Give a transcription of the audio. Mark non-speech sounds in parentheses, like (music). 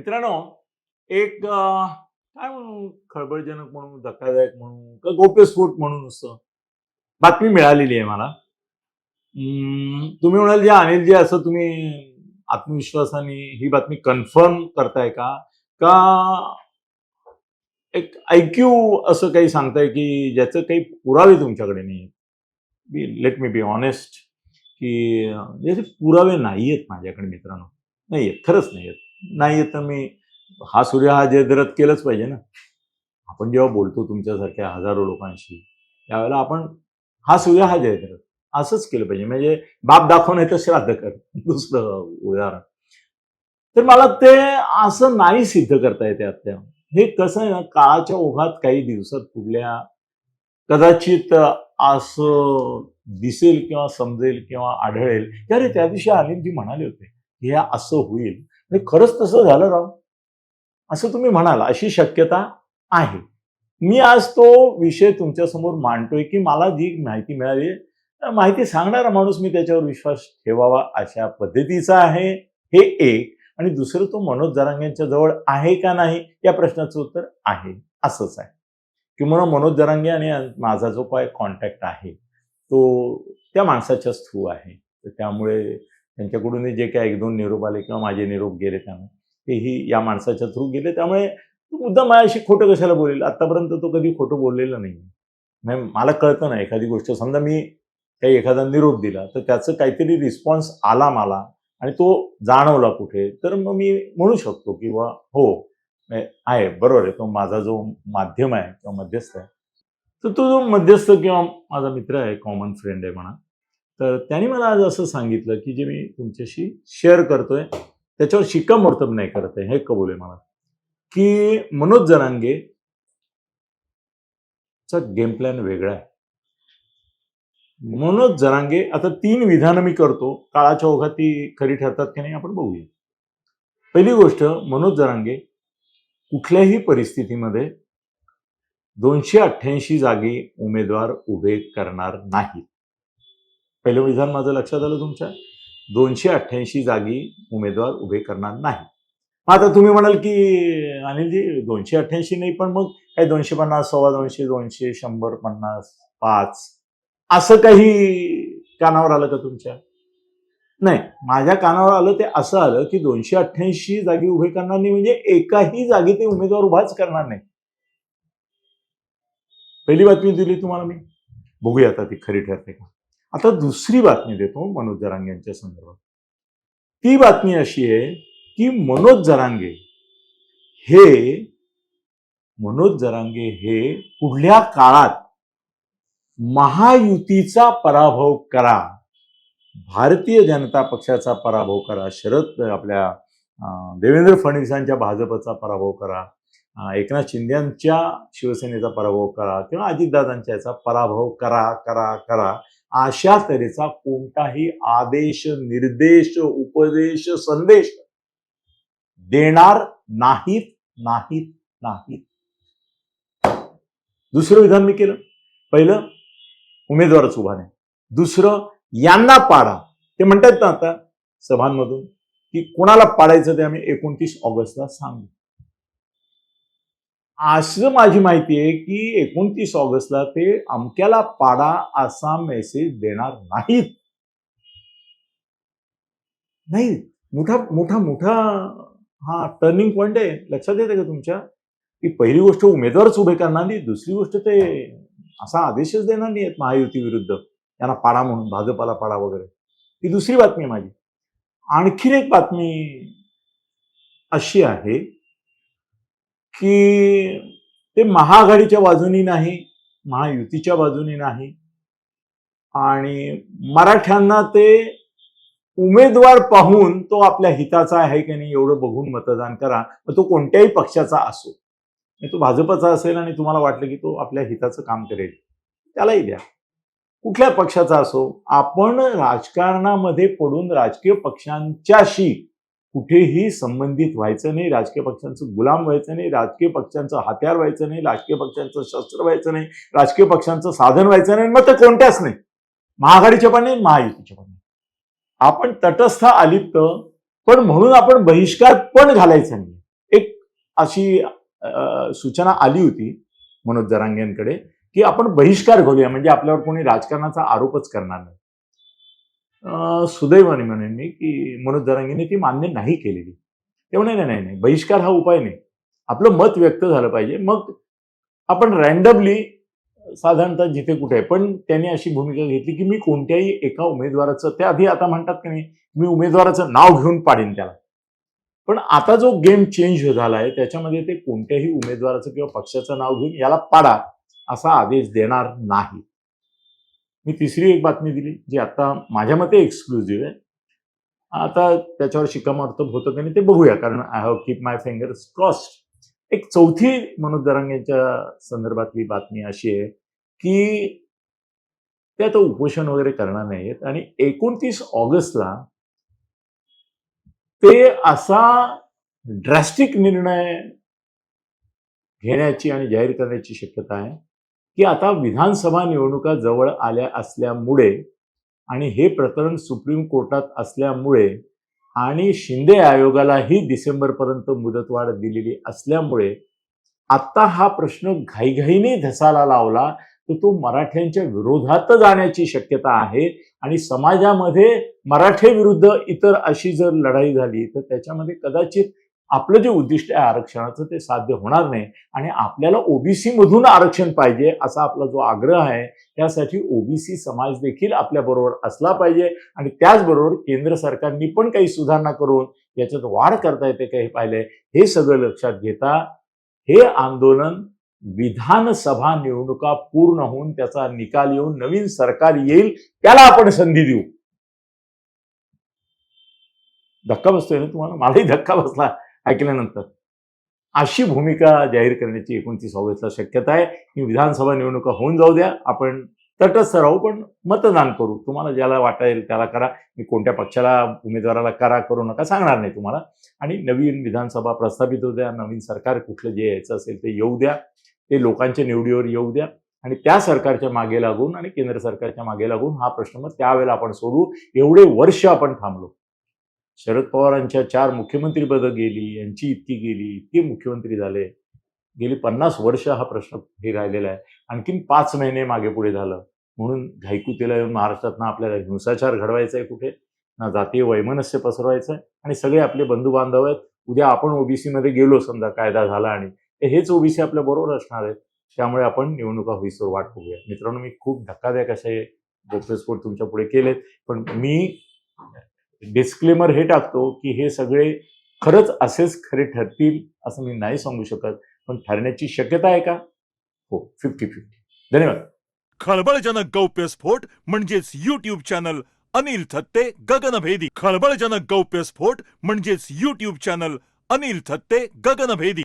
मित्रांनो एक काय म्हणू खळबळजनक म्हणून धक्कादायक म्हणून का गोप्यस्फोट म्हणून असं बातमी मिळालेली आहे मला. तुम्ही म्हणाल जे अनिलजी असं तुम्ही आत्मविश्वासाने ही बातमी कन्फर्म करताय का? का एक ऐक्यू असं काही सांगताय की ज्याचं काही पुरावे तुमच्याकडे नाही बी लेट मी बी ऑनेस्ट की ज्याचे पुरावे नाही आहेत माझ्याकडे मित्रांनो. नाही आहेत खरंच नाही आहेत नाही तर मी हा सूर्य हा जयद्रथ केलंच पाहिजे ना. आपण जेव्हा बोलतो तुमच्यासारख्या हजारो लोकांशी त्यावेळेला आपण हा सूर्य हा जयद्रथ. असंच केलं पाहिजे. म्हणजे बाप दाखव नाही तर श्राद्ध कर (laughs) दुसरं उदाहरण. तर मला ते असं नाही सिद्ध करता येते आता हे कसं आहे ना काळाच्या ओघात काही दिवसात पुढल्या कदाचित असं दिसेल किंवा समजेल किंवा आढळेल. की अरे त्या दिवशी अनिलजी म्हणाले होते हे असं होईल आणि खरंच तसं झालं राव. असं तुम्ही म्हणाल अशी शक्यता आहे. मी आज तो विषय तुमच्यासमोर मांडतोय की मला जी माहिती मिळाली माहिती सांगणारा माणूस मी त्याच्यावर विश्वास ठेवावा अशा पद्धतीचा आहे. हे एक. आणि दुसरं तो मनोज जरांगेंच्या जवळ आहे का नाही या प्रश्नाचं उत्तर आहे. असंच आहे. किंवा मनोज जरांगे आणि माझा जो काय कॉन्टॅक्ट आहे तो त्या माणसाच्याच थ्रू आहे. तर त्यामुळे त्यांच्याकडून जे काही एक दोन निरोप आले किंवा माझे निरोप गेले त्यामुळे तेही या माणसाच्या थ्रू गेले. त्यामुळे मुद्दा माझ्याशी खोटं कशाला बोलेल? आतापर्यंत तो कधी खोटं बोललेला नाही. म्हणजे मला कळतं ना एखादी गोष्ट. समजा मी काही एखादा निरोप दिला तर त्याचं काहीतरी रिस्पॉन्स आला मला आणि तो जाणवला कुठे तर मग मी म्हणू शकतो की बा हो आहे बरोबर आहे. तो माझा जो माध्यम आहे किंवा मध्यस्थ आहे तर तो जो मध्यस्थ किंवा माझा मित्र आहे कॉमन फ्रेंड आहे म्हणा तर त्यांनी मला आज असं सांगितलं की जे मी तुमच्याशी शेअर करतोय त्याच्यावर शिक्कामोर्तब नाही करत आहे. हे कबूल आहे मला. की मनोज जरांगे चा गेम प्लॅन वेगळा आहे. मनोज जरांगे आता तीन विधानं मी करतो. काळाच्या ओघात ती खरी ठरतात की नाही आपण बघूया. पहिली गोष्ट मनोज जरांगे कुठल्याही परिस्थितीमध्ये दोनशे अठ्ठ्याऐंशी जागी उमेदवार उभे करणार नाहीत. पहिलं विधान माझं लक्षात आलं तुमच्या. दोनशे अठ्ठ्याऐंशी जागी उमेदवार उभे करणार नाही. आता तुम्ही म्हणाल की अनिलजी दोनशे अठ्ठ्याऐंशी नाही पण मग काय दोनशे पन्नास सव्वा दोनशे दोनशे शंभर पन्नास पाच असं काही कानावर आलं का तुमच्या? नाही. माझ्या कानावर आलं ते असं आलं की दोनशे अठ्ठ्याऐंशी जागी उभे करणार नाही म्हणजे एकाही जागी ते उमेदवार उभाच करणार नाही. पहिली बातमी दिली तुम्हाला मी. बघूया आता ती खरी ठरते का. आता दुसरी बातमी देतो मनोज जरांगे यांच्या संदर्भात. ती बातमी अशी आहे की मनोज जरांगे हे मनोज जरांगे हे पुढल्या काळात महायुतीचा पराभव करा भारतीय जनता पक्षाचा पराभव करा शरद आपल्या देवेंद्र फडणवीसांच्या भाजपचा पराभव करा एकनाथ शिंदेच्या शिवसेनेचा पराभव करा किंवा अजितदादांच्या याचा पराभव करा करा करा. अशा तऱ्हेचा कोणताही आदेश निर्देश उपदेश संदेश देणार नाहीत नाहीत नाहीत. दुसरं विधान मी केलं. पहिलं उमेदवारच उभा नाही. दुसरं यांना पाडा. ते म्हणतात ना आता सभांमधून की कोणाला पाडायचं ते आम्ही एकोणतीस ऑगस्टला सांगू. असं माझी माहिती आहे की एकोणतीस ऑगस्टला ते अमक्याला पाडा असा मेसेज देणार नाहीत. नाही मोठा मोठा मोठा हा टर्निंग पॉइंट आहे. लक्षात येते का तुमच्या? की पहिली गोष्ट उमेदवारच उभे करणार नाही दुसरी गोष्ट ते असा आदेशच देणार नाही आहेत महायुती विरुद्ध. यांना पाडा म्हणून भाजपाला पाडा वगैरे. ही दुसरी बातमी आहे माझी. आणखीन एक बातमी अशी आहे की ते महाआघाडीच्या बाजूनी नाही महायुतीच्या बाजूनी नाही. आणि मराठ्यांना ते उमेदवार पाहून तो आपल्या हिताचा आहे की नाही एवढं बघून मतदान करा. मग तो कोणत्याही पक्षाचा असो. तो भाजपचा असेल आणि तुम्हाला वाटलं की तो आपल्या हिताचं काम करेल त्यालाही द्या. कुठल्या पक्षाचा असो आपण राजकारणामध्ये पडून राजकीय पक्षांच्याशी कुठेही संबंधित व्हायचं नाही राजकीय पक्षांचं गुलाम व्हायचं नाही राजकीय पक्षांचं हत्यार व्हायचं नाही राजकीय पक्षांचं शस्त्र व्हायचं नाही राजकीय पक्षांचं साधन व्हायचं नाही मग ते कोणत्याच नाही. महाआघाडीच्या पण नाही महायुतीच्या पण नाही. आपण तटस्थ आलिप्त पण म्हणून आपण बहिष्कार पण घालायचा नाही. एक अशी सूचना आली होती मनोज जरांगेंकडे की आपण बहिष्कार घालूया म्हणजे आपल्यावर कोणी राजकारणाचा आरोपच करणार नाही. सुदैवाने म्हणेन मी की मनोज जरांगेने ती मान्य नाही केलेली. ते म्हणे नाही नाही नाही बहिष्कार हा उपाय नाही. आपलं मत व्यक्त झालं पाहिजे. मग आपण रँडमली साधारणतः जिथे कुठे आहे. पण त्यांनी अशी भूमिका घेतली की मी कोणत्याही एका उमेदवाराचं त्या आधी आता म्हणतात की नाही मी उमेदवाराचं नाव घेऊन पाडीन त्याला. पण आता जो गेम चेंज झाला आहे त्याच्यामध्ये ते कोणत्याही उमेदवाराचं किंवा पक्षाचं नाव घेऊन याला पाडा असा आदेश देणार नाही. मी तिसरी एक बातमी दिली जी आता माझ्या मते एक्सक्लुझिव्ह आहे. आता त्याच्यावर शिक्कामोर्तब होतं की नाही ते बघूया कारण I have keep my fingers crossed एक चौथी मनोज दरांगेंच्या संदर्भातली बातमी अशी आहे की ते आता उपोषण वगैरे करणार नाहीयेत आणि एकोणतीस ऑगस्टला ते असा ड्रॅस्टिक निर्णय घेण्याची आणि जाहीर करण्याची शक्यता आहे. की आता विधानसभा निवडणुका जवळ आल्या असल्यामुळे आणि हे प्रकरण सुप्रीम कोर्टात असल्यामुळे आणि शिंदे आयोगालाही डिसेंबरपर्यंत मुदतवाढ दिलेली असल्यामुळे आत्ता हा प्रश्न घाईघाईने धसाला लावला तर तो मराठ्यांच्या विरोधात जाण्याची शक्यता आहे आणि समाजामध्ये मराठे विरुद्ध इतर अशी जर लढाई झाली तर त्याच्यामध्ये कदाचित आपलं जे उद्दिष्ट आहे आरक्षणाचं ते साध्य होणार नाही. आणि आपल्याला ओबीसी मधून आरक्षण पाहिजे असा आपला जो आग्रह आहे त्यासाठी ओबीसी समाज देखील आपल्या बरोबर असला पाहिजे. आणि त्याचबरोबर केंद्र सरकारनी पण काही सुधारणा करून याच्यात वाढ करता येते का हे पाहिलंय हे सगळं लक्षात घेता हे आंदोलन विधानसभा निवडणुका पूर्ण होऊन त्याचा निकाल येऊन नवीन सरकार येईल त्याला आपण संधी देऊ. धक्का बसतोय ना तुम्हाला? मलाही धक्का बसला. ऐकल्यानंतर. अशी भूमिका जाहीर करण्याची एकोणतीस ऑगस्टला शक्यता आहे. की विधानसभा निवडणुका होऊन जाऊ द्या. आपण तटस्थ राहू पण मतदान करू. तुम्हाला ज्याला वाटेल त्याला करा. मी कोणत्या पक्षाला उमेदवाराला करा करू नका सांगणार नाही तुम्हाला. आणि नवीन विधानसभा प्रस्थापित होऊ द्या. नवीन सरकार कुठलं जे यायचं असेल ते येऊ द्या. ते लोकांच्या निवडीवर येऊ द्या. आणि त्या सरकारच्या मागे लागून आणि केंद्र सरकारच्या मागे लागून हा प्रश्न मग त्यावेळेला आपण सोडू. एवढे वर्ष आपण थांबलो. शरद पवारांच्या चार मुख्यमंत्रीपदं गेली यांची इतकी गेली इतके मुख्यमंत्री झाले. गेली पन्नास वर्ष हा प्रश्न हे राहिलेला आहे. आणखीन पाच महिने मागे पुढे झालं. म्हणून घाईकुतीला येऊन महाराष्ट्रातनं आपल्याला हिंसाचार घडवायचा आहे कुठे? ना जातीय वैमनस्य पसरवायचं आहे. आणि सगळे आपले बंधू बांधव आहेत. उद्या आपण ओबीसीमध्ये गेलो समजा कायदा झाला आणि हेच ओबीसी आपल्या बरोबर असणार आहेत. त्यामुळे आपण निवडणुका होईसर वाट बघूया. मित्रांनो मी खूप धक्कादायक असे गोप्यस्फोट तुमच्यापुढे केलेत. पण मी डिस्क्लेमर हे टाकतो की हे सगळे खरंच असेच खरे ठरतील असं मी नाही सांगू शकत. पण ठरण्याची शक्यता आहे का? हो फिफ्टी फिफ्टी धन्यवाद. खळबळजनक गौप्यस्फोट म्हणजेच युट्यूब चॅनल अनिल थत्ते गगनभेदी. खळबळजनक गौप्यस्फोट म्हणजेच युट्यूब चॅनल अनिल थत्ते गगनभेदी.